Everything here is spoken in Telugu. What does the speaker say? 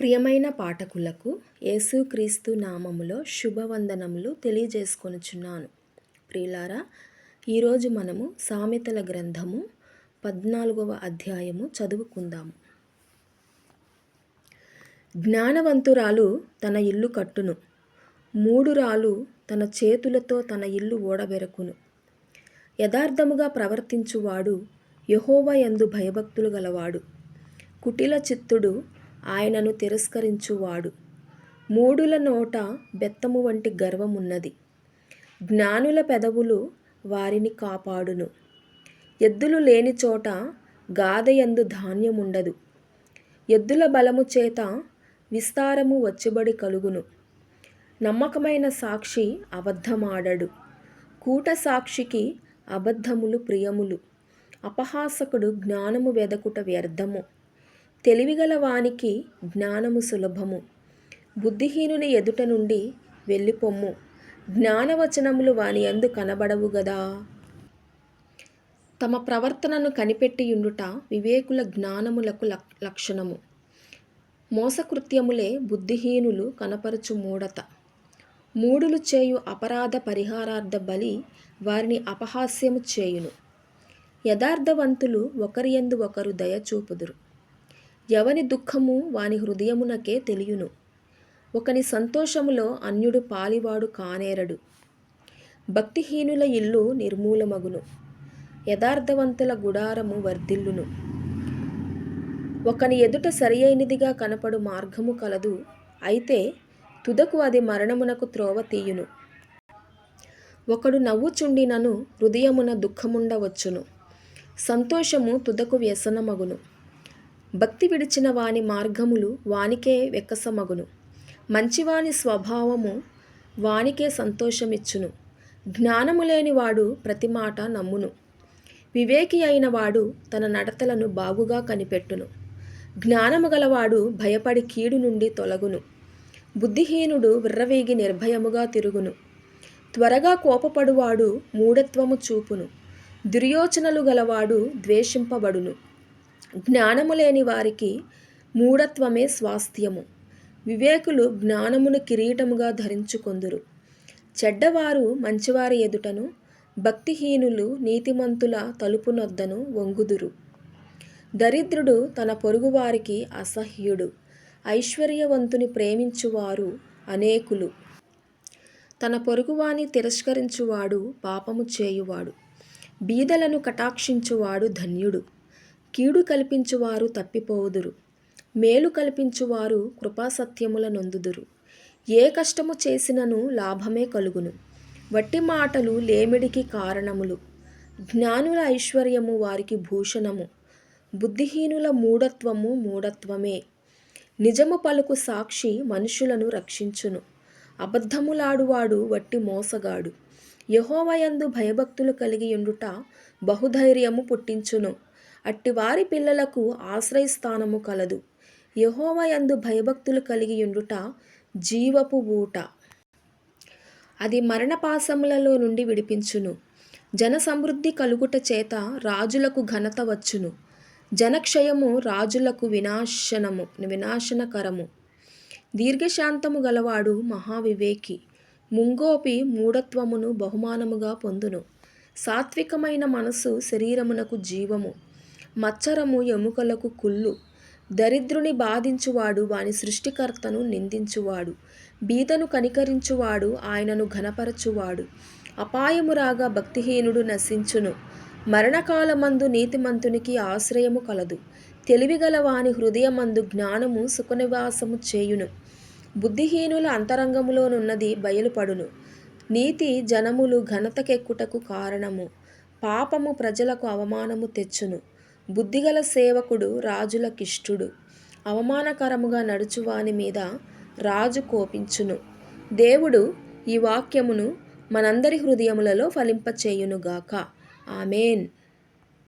ప్రియమైన పాఠకులకు యేసుక్రీస్తు నామములో శుభవందనములు తెలియజేసుకొనుచున్నాను. ప్రియులారా ఈరోజు మనము సామెతల గ్రంథము పద్నాలుగవ అధ్యాయము చదువుకుందాము. జ్ఞానవంతురాలు తన ఇల్లు కట్టును. మూడురాలు తన చేతులతో తన ఇల్లు ఓడబెరకును. యథార్థముగా ప్రవర్తించువాడు యహోవ యందు భయభక్తులు గలవాడు. కుటిల చిత్తుడు ఆయనను తిరస్కరించువాడు. మూడుల నోట బెత్తము వంటి గర్వమున్నది. జ్ఞానుల పెదవులు వారిని కాపాడును. ఎద్దులు లేని చోట గాదయందు ధాన్యముండదు. ఎద్దుల బలము చేత విస్తారము వచ్చిబడి కలుగును. నమ్మకమైన సాక్షి అబద్ధమాడడు. కూట సాక్షికి అబద్ధములు ప్రియములు. అపహాసకుడు జ్ఞానము వెదకుట వ్యర్థము. తెలివిగల వానికి జ్ఞానము సులభము. బుద్ధిహీనుని ఎదుట నుండి వెళ్ళిపొమ్ము. జ్ఞానవచనములు వాని యందు కనబడవు గదా. తమ ప్రవర్తనను కనిపెట్టియుండుట వివేకుల జ్ఞానములకు లక్ లక్షణము. మోసకృత్యములే బుద్ధిహీనులు కనపరచు మూడత. మూడులు చేయు అపరాధ పరిహారార్థ బలి వారిని అపహాస్యము చేయును. యథార్థవంతులు ఒకరియందు ఒకరు దయ చూపుదురు. ఎవని దుఃఖము వాని హృదయమునకే తెలియును. ఒకని సంతోషములో అన్యుడు పాలివాడు కానేరడు. భక్తిహీనుల ఇల్లు నిర్మూలమగును. యథార్థవంతుల గుడారము వర్ధిల్లును. ఒకని ఎదుట సరియైనదిగా కనపడు మార్గము కలదు. అయితే తుదకు అది మరణమునకు త్రోవ తీయును. ఒకడు నవ్వుచుండినను హృదయమున దుఃఖముండవచ్చును. సంతోషము తుదకు వ్యసనమగును. భక్తి విడిచిన వాని మార్గములు వానికే వెక్కసమగును. మంచివాని స్వభావము వానికే సంతోషమిచ్చును. జ్ఞానము లేనివాడు ప్రతి మాట నమ్మును. వివేకి అయిన వాడు తన నడతలను బాగుగా కనిపెట్టును. జ్ఞానము గలవాడు భయపడి కీడు నుండి తొలగును. బుద్ధిహీనుడు విర్రవీగి నిర్భయముగా తిరుగును. త్వరగా కోపపడువాడు మూఢత్వము చూపును. దుర్యోచనలు గలవాడు ద్వేషింపబడును. జ్ఞానము లేని వారికి మూఢత్వమే స్వాస్థ్యము. వివేకులు జ్ఞానమును కిరీటముగా ధరించుకొందురు. చెడ్డవారు మంచివారి ఎదుటను భక్తిహీనులు నీతిమంతుల తలుపునొద్దను వంగుదురు. దరిద్రుడు తన పొరుగువారికి అసహ్యుడు ఐశ్వర్యవంతుని ప్రేమించువారు అనేకులు. తన పొరుగువాని తిరస్కరించువాడు పాపము చేయువాడు. బీదలను కటాక్షించువాడు ధన్యుడు. కీడు కల్పించువారు తప్పిపోవుదురు మేలు కల్పించువారు కృపాసత్యముల నొందుదురు. ఏ కష్టము చేసినను లాభమే కలుగును. వట్టి మాటలు లేమిడికి కారణములు. జ్ఞానుల ఐశ్వర్యము వారికి భూషణము. బుద్ధిహీనుల మూఢత్వము మూఢత్వమే. నిజము పలుకు సాక్షి మనుషులను రక్షించును. అబద్ధములాడువాడు వట్టి మోసగాడు. యహోవయందు భయభక్తులు కలిగి ఉండుట బహుధైర్యము పుట్టించును. అట్టివారి పిల్లలకు ఆశ్రయస్థానము కలదు. యహోవయందు భయభక్తులు కలిగి ఉండుట జీవపు ఊట. అది మరణపాసములలో నుండి విడిపించును. జన సమృద్ధి కలుగుట చేత రాజులకు ఘనత వచ్చును. జనక్షయము రాజులకు వినాశనము వినాశనకరము. దీర్ఘశాంతము గలవాడు మహావివేకి. ముంగోపి మూఢత్వమును బహుమానముగా పొందును. సాత్వికమైన మనసు శరీరమునకు జీవము. మచ్చరము ఎముకలకు కుళ్ళు. దరిద్రుని బాధించువాడు వాని సృష్టికర్తను నిందించువాడు. బీదను కనికరించువాడు ఆయనను ఘనపరచువాడు. అపాయము రాగా భక్తిహీనుడు నశించును. మరణకాలమందు నీతిమంతునికి ఆశ్రయము కలదు. తెలివిగల వాని హృదయమందు జ్ఞానము సుఖనివాసము చేయును. బుద్ధిహీనుల అంతరంగములోనున్నది బయలుపడును. నీతి జనములు ఘనతకెక్కుటకు కారణము. పాపము ప్రజలకు అవమానము తెచ్చును. బుద్ధిగల సేవకుడు రాజులకిష్టుడు. అవమానకరముగా నడుచువాని మీద రాజు కోపించును. దేవుడు ఈ వాక్యమును మనందరి హృదయములలో ఫలింపచేయునుగాక. ఆమెన్.